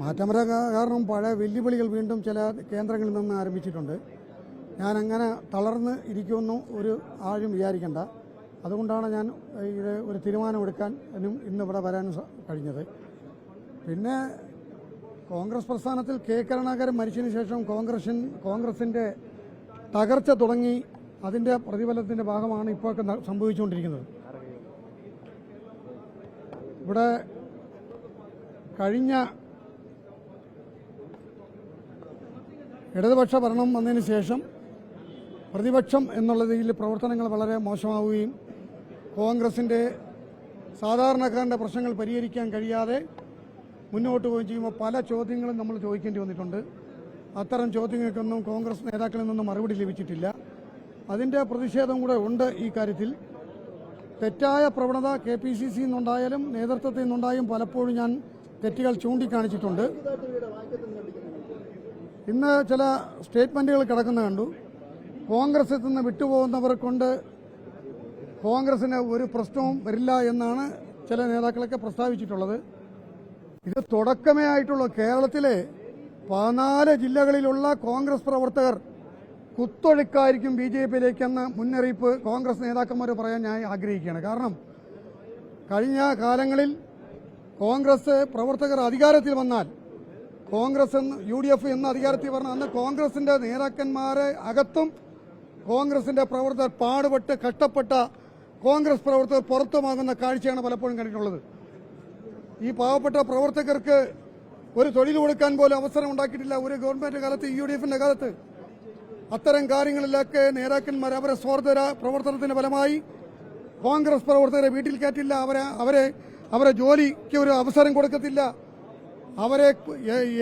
മാറ്റം വരാൻ കാരണം പഴയ വെല്ലുവിളികൾ വീണ്ടും ചില കേന്ദ്രങ്ങളിൽ നിന്ന് ആരംഭിച്ചിട്ടുണ്ട്. ഞാൻ അങ്ങനെ തളർന്ന് ഇരിക്കുമെന്നും ഒരു ആരും വിചാരിക്കേണ്ട. അതുകൊണ്ടാണ് ഞാൻ ഇത് ഒരു തീരുമാനമെടുക്കാൻ ഇന്ന് ഇവിടെ വരാൻ കഴിഞ്ഞത്. പിന്നെ കോൺഗ്രസ് പ്രസ്ഥാനത്തിൽ കെ. കരുണാകരൻ മരിച്ചതിന് ശേഷം കോൺഗ്രസിൻ കോൺഗ്രസിന്റെ തകർച്ച തുടങ്ങി അതിന്റെ പ്രതിഫലത്തിന്റെ ഭാഗമാണ് ഇപ്പോഴൊക്കെ സംഭവിച്ചുകൊണ്ടിരിക്കുന്നത്. ഇവിടെ കഴിഞ്ഞ ഇടതുപക്ഷ ഭരണം വന്നതിന് ശേഷം പ്രതിപക്ഷം എന്നുള്ള രീതിയിൽ പ്രവർത്തനങ്ങൾ വളരെ മോശമാവുകയും കോൺഗ്രസിന്റെ സാധാരണക്കാരന്റെ പ്രശ്നങ്ങൾ പരിഹരിക്കാൻ കഴിയാതെ മുന്നോട്ട് പോവുകയും ചെയ്യുമ്പോൾ പല ചോദ്യങ്ങളും നമ്മൾ ചോദിക്കേണ്ടി വന്നിട്ടുണ്ട്. അത്തരം ചോദ്യങ്ങൾക്കൊന്നും കോൺഗ്രസ് നേതാക്കളിൽ നിന്നും മറുപടി ലഭിച്ചിട്ടില്ല. അതിന്റെ പ്രതിഷേധം കൂടെ ഉണ്ട് ഈ കാര്യത്തിൽ. തെറ്റായ പ്രവണത കെ പി സി സി നിന്നുണ്ടായാലും നേതൃത്വത്തിൽ നിന്നുണ്ടായും പലപ്പോഴും ഞാൻ തെറ്റുകൾ ചൂണ്ടിക്കാണിച്ചിട്ടുണ്ട്. ഇന്ന് ചില സ്റ്റേറ്റ്മെന്റുകൾ കിടക്കുന്ന കണ്ടു. കോൺഗ്രസിൽ നിന്ന് വിട്ടുപോകുന്നവർ കൊണ്ട് കോൺഗ്രസിന് ഒരു പ്രശ്നവും വരില്ല എന്നാണ് ചില നേതാക്കളൊക്കെ പ്രസ്താവിച്ചിട്ടുള്ളത്. ഇത് തുടക്കമേ ആയിട്ടുള്ള. കേരളത്തിലെ പതിനാല് ജില്ലകളിലുള്ള കോൺഗ്രസ് പ്രവർത്തകർ കുത്തൊഴുക്കായിരിക്കും ബി ജെ പിയിലേക്കെന്ന മുന്നറിയിപ്പ് കോൺഗ്രസ് നേതാക്കന്മാർ പറയാൻ ഞാൻ ആഗ്രഹിക്കുകയാണ്. കാരണം കഴിഞ്ഞ കാലങ്ങളിൽ കോൺഗ്രസ് പ്രവർത്തകർ അധികാരത്തിൽ വന്നാൽ കോൺഗ്രസ് എന്ന് യു ഡി എഫ് എന്ന അധികാരത്തിൽ പറഞ്ഞ അന്ന് കോൺഗ്രസിന്റെ നേതാക്കന്മാരെ അകത്തും കോൺഗ്രസിന്റെ പ്രവർത്തകർ പാടുപെട്ട് കഷ്ടപ്പെട്ട കോൺഗ്രസ് പ്രവർത്തകർ പുറത്തുമാകുന്ന കാഴ്ചയാണ് പലപ്പോഴും കണ്ടിട്ടുള്ളത്. ഈ പാവപ്പെട്ട പ്രവർത്തകർക്ക് ഒരു തൊഴിൽ കൊടുക്കാൻ പോലും അവസരം ഉണ്ടാക്കിയിട്ടില്ല ഒരു ഗവൺമെന്റ് കാലത്ത് യു ഡി എഫിന്റെ കാലത്ത്. അത്തരം കാര്യങ്ങളിലൊക്കെ നേതാക്കന്മാർ അവരെ സ്വാർത്ഥ പ്രവർത്തനത്തിന്റെ ഫലമായി കോൺഗ്രസ് പ്രവർത്തകരെ വീട്ടിൽ കയറ്റില്ല. അവരെ അവരെ അവരെ ജോലിക്ക് ഒരു അവസരം കൊടുക്കത്തില്ല. അവരെ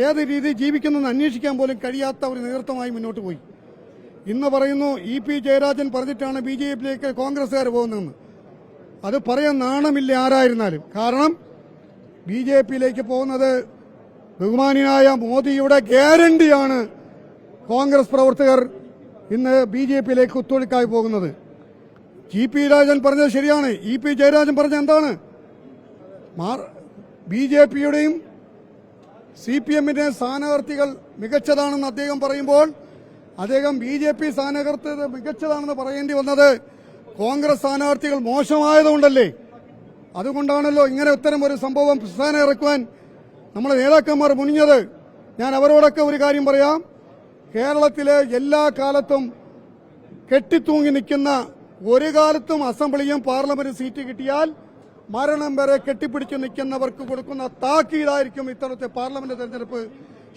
ഏത് രീതി ജീവിക്കുന്നെന്ന് അന്വേഷിക്കാൻ പോലും കഴിയാത്ത ഒരു നേതൃത്വമായി മുന്നോട്ട് പോയി. ഇന്ന് പറയുന്നു ഇ പി ജയരാജൻ പറഞ്ഞിട്ടാണ് ബി ജെ പിയിലേക്ക് കോൺഗ്രസ്സുകാർ പോകുന്നതെന്ന്. അത് പറയാൻ നാണമില്ല ആരായിരുന്നാലും. കാരണം ബി ജെ പിയിലേക്ക് പോകുന്നത് ബഹുമാനിയായ മോദിയുടെ ഗ്യാരണ്ടിയാണ് കോൺഗ്രസ് പ്രവർത്തകർ ഇന്ന് ബി ജെ പിയിലേക്ക് കുത്തൊഴുക്കായി പോകുന്നത്. ജി പി രാജൻ പറഞ്ഞത് ശരിയാണ്. ഇ പി ജയരാജൻ പറഞ്ഞ എന്താണ്? ബി ജെ പിയുടെയും സി പി എമ്മിന്റെ സ്ഥാനാർത്ഥികൾ മികച്ചതാണെന്ന് അദ്ദേഹം പറയുമ്പോൾ അദ്ദേഹം ബി ജെ പി സ്ഥാനാർത്ഥി മികച്ചതാണെന്ന് പറയേണ്ടി വന്നത് കോൺഗ്രസ് സ്ഥാനാർത്ഥികൾ മോശമായതുകൊണ്ടല്ലേ? അതുകൊണ്ടാണല്ലോ ഇങ്ങനെ ഇത്തരം ഒരു സംഭവം പ്രസ്ഥാനം ഇറക്കുവാൻ നമ്മുടെ നേതാക്കന്മാർ മുനിഞ്ഞത്. ഞാൻ അവരോടൊക്കെ ഒരു കാര്യം പറയാം. കേരളത്തിലെ എല്ലാ കാലത്തും കെട്ടിത്തൂങ്ങി നിൽക്കുന്ന ഒരു കാലത്തും അസംബ്ലിയും പാർലമെന്റ് സീറ്റ് കിട്ടിയാൽ മരണം വരെ കെട്ടിപ്പിടിച്ച് നിൽക്കുന്നവർക്ക് കൊടുക്കുന്ന താക്കീതായിരിക്കും ഇത്തരത്തെ പാർലമെന്റ് തെരഞ്ഞെടുപ്പ്.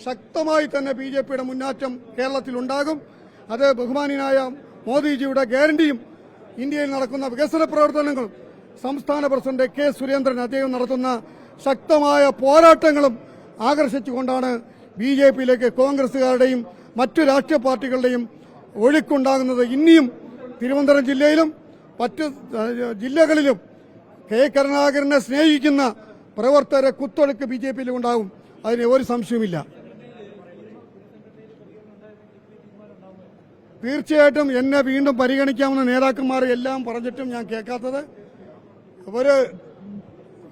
ശക്തമായി തന്നെ ബി ജെ പിയുടെ മുന്നേറ്റം കേരളത്തിൽ ഉണ്ടാകും അത് ബഹുമാനിയായ മോദിജിയുടെ ഗ്യാരണ്ടിയും ഇന്ത്യയിൽ നടക്കുന്ന വികസന പ്രവർത്തനങ്ങളും സംസ്ഥാന പ്രസിഡന്റ് കെ സുരേന്ദ്രൻ അദ്ദേഹം നടത്തുന്ന ശക്തമായ പോരാട്ടങ്ങളും ആകർഷിച്ചുകൊണ്ടാണ് ബി ജെ പിയിലേക്ക് കോൺഗ്രസുകാരുടെയും മറ്റു രാഷ്ട്രീയ പാർട്ടികളുടെയും ഒഴുക്കുണ്ടാകുന്നത്. ഇനിയും തിരുവനന്തപുരം ജില്ലയിലും മറ്റ് ജില്ലകളിലും കെ കരുണാകരനെ സ്നേഹിക്കുന്ന പ്രവർത്തകരെ കുത്തൊഴുക്ക് ബി ജെ പിയിൽ ഉണ്ടാകും അതിന് ഒരു സംശയവുമില്ല. തീർച്ചയായിട്ടും എന്നെ വീണ്ടും പരിഗണിക്കാമെന്ന് നേതാക്കന്മാർ എല്ലാം പറഞ്ഞിട്ടും ഞാൻ കേൾക്കാത്തത്. ഒരു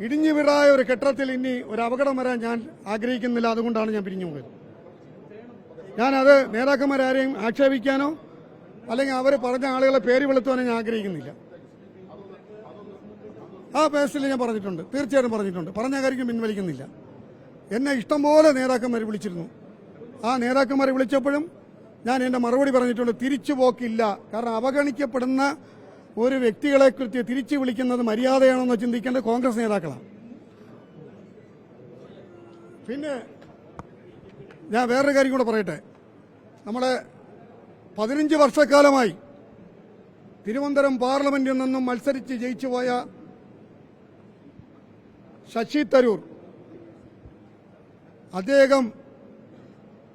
ഇടിഞ്ഞു വീടായ ഒരു കെട്ടിടത്തിൽ ഇനി ഒരു അപകടം വരാൻ ഞാൻ ആഗ്രഹിക്കുന്നില്ല. അതുകൊണ്ടാണ് ഞാൻ പിരിഞ്ഞു പോയത്. ഞാനത് നേതാക്കന്മാരാരെയും ആക്ഷേപിക്കാനോ അല്ലെങ്കിൽ അവർ പറഞ്ഞ ആളുകളെ പേര് വെളുത്തുവാനോ ഞാൻ ആഗ്രഹിക്കുന്നില്ല. ആ പേഴ്സിൽ ഞാൻ പറഞ്ഞിട്ടുണ്ട്. തീർച്ചയായിട്ടും പറഞ്ഞിട്ടുണ്ട്. പറഞ്ഞ കാര്യം പിൻവലിക്കുന്നില്ല. എന്നെ ഇഷ്ടംപോലെ നേതാക്കന്മാർ വിളിച്ചിരുന്നു. ആ നേതാക്കന്മാരെ വിളിച്ചപ്പോഴും ഞാൻ എന്റെ മറുപടി പറഞ്ഞിട്ടുണ്ട് തിരിച്ചു പോക്കില്ല. കാരണം അവഗണിക്കപ്പെടുന്ന ഒരു വ്യക്തികളെ കൃത്യ തിരിച്ചു വിളിക്കുന്നത് മര്യാദയാണെന്ന് ചിന്തിക്കേണ്ടത് കോൺഗ്രസ് നേതാക്കളാണ് പിന്നെ ഞാൻ വേറൊരു കാര്യം കൂടെ പറയട്ടെ. നമ്മുടെ പതിനഞ്ച് വർഷക്കാലമായി തിരുവനന്തപുരം പാർലമെന്റിൽ നിന്നും മത്സരിച്ച് ജയിച്ചു പോയ ശശി തരൂർ. അദ്ദേഹം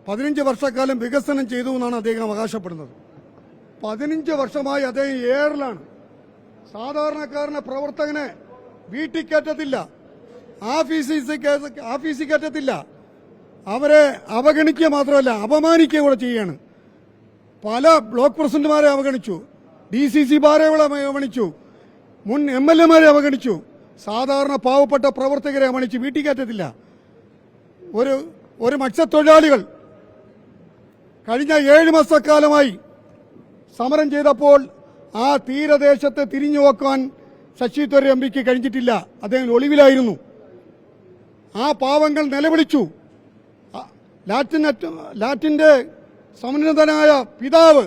പതിനഞ്ച് വർഷക്കാലം വികസനം ചെയ്തു എന്നാണ് അദ്ദേഹം അവകാശപ്പെടുന്നത്. പതിനഞ്ച് വർഷമായി അദ്ദേഹം ഏറിലാണ് സാധാരണക്കാരനെ പ്രവർത്തകനെ വീട്ടിൽ കയറ്റത്തില്ല. ആഫീസിൽ ആഫീസിൽ കയറ്റത്തില്ല. അവരെ അവഗണിക്കുക മാത്രമല്ല അപമാനിക്കുക കൂടെ ചെയ്യാണ് പല ബ്ലോക്ക് പ്രസിഡന്റുമാരെ അവഗണിച്ചു. ഡി സി സി ബാരകളെ അവഗണിച്ചു. മുൻ എം എൽ എമാരെ അവഗണിച്ചു. സാധാരണ പാവപ്പെട്ട പ്രവർത്തകരെ മണിച്ച് വീട്ടിൽ കയറ്റത്തില്ല. ഒരു ഒരു മത്സ്യത്തൊഴിലാളികൾ കഴിഞ്ഞ ഏഴ് മാസക്കാലമായി സമരം ചെയ്തപ്പോൾ ആ തീരദേശത്ത് തിരിഞ്ഞു നോക്കാൻ ശശി തരൂർ എം പിക്ക് കഴിഞ്ഞിട്ടില്ല. അദ്ദേഹം ഒളിവിലായിരുന്നു. ആ പാവങ്ങൾ നിലവിളിച്ചു. ലാറ്റിൻ ലാറ്റിന്റെ സമന്നതനായ പിതാവ്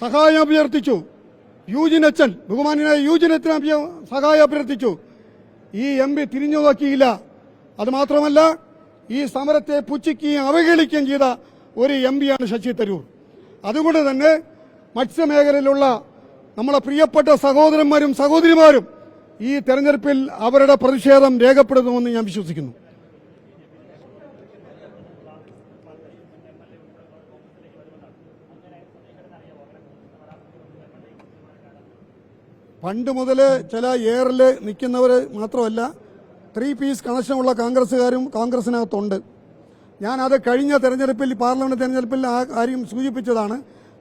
സഹായം അഭ്യർത്ഥിച്ചു. യൂജിനച്ചൻ ബഹുമാനായ യൂജിനച്ചൻ സഹായം അഭ്യർത്ഥിച്ചു. ഈ എം പി തിരിഞ്ഞു നോക്കിയില്ല. അത് മാത്രമല്ല ഈ സമരത്തെ പുച്ഛിക്കുകയും അവഹേളിക്കുകയും ചെയ്ത ഒരു എം പിയാണ് ശശി തരൂർ. അതുകൊണ്ട് തന്നെ മത്സ്യമേഖലയിലുള്ള നമ്മളെ പ്രിയപ്പെട്ട സഹോദരന്മാരും സഹോദരിമാരും ഈ തെരഞ്ഞെടുപ്പിൽ അവരുടെ പ്രതിഷേധം രേഖപ്പെടുത്തുമെന്ന് ഞാൻ വിശ്വസിക്കുന്നു. പണ്ട് മുതൽ ചില എയറിൽ നിൽക്കുന്നവർ മാത്രമല്ല ത്രീ പീസ് കണക്ഷനുള്ള കോൺഗ്രസ്സുകാരും കോൺഗ്രസിനകത്തുണ്ട് ഞാനത് കഴിഞ്ഞ തെരഞ്ഞെടുപ്പിൽ പാർലമെന്റ് തെരഞ്ഞെടുപ്പിൽ ആ കാര്യം സൂചിപ്പിച്ചതാണ്.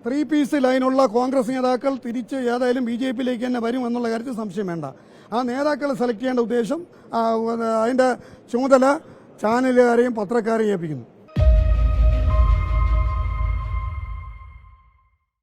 ത്രീ പീസ് ലൈനുള്ള കോൺഗ്രസ് നേതാക്കൾ തിരിച്ച് ഏതായാലും ബി ജെ പിയിലേക്ക് തന്നെ വരും എന്നുള്ള കാര്യത്തിൽ സംശയം വേണ്ട. ആ നേതാക്കളെ സെലക്ട് ചെയ്യേണ്ട ഉദ്ദേശം അതിന്റെ ചുമതല ചാനലുകാരെയും പത്രക്കാരെയും ഏൽപ്പിക്കുന്നു.